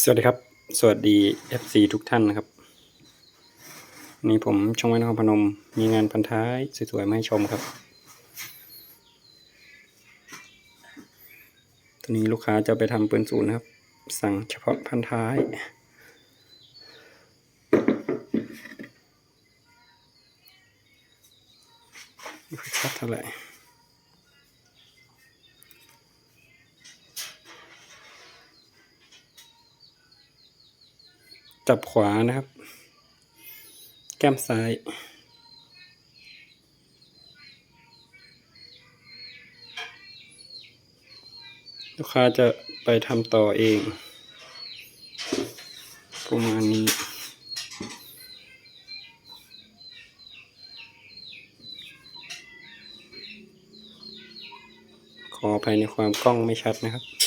สวัสดีครับ สวัสดี FC ทุกท่านนะครับนนี้ผมช่องไว้นครพนม มีงานพันท้ายสวยๆมาให้ชมครับ ตอนนี้ลูกค้าจะไปทำปืนศูนย์นะครับ สั่งเฉพาะพันท้ายไม่ค่อยชัดเท่าไหร่ จับขวานะครับ แก้มซ้าย ลูกค้าจะไปทำต่อเอง ประมาณนี้ขออภัยในความกล้องไม่ชัดนะครับ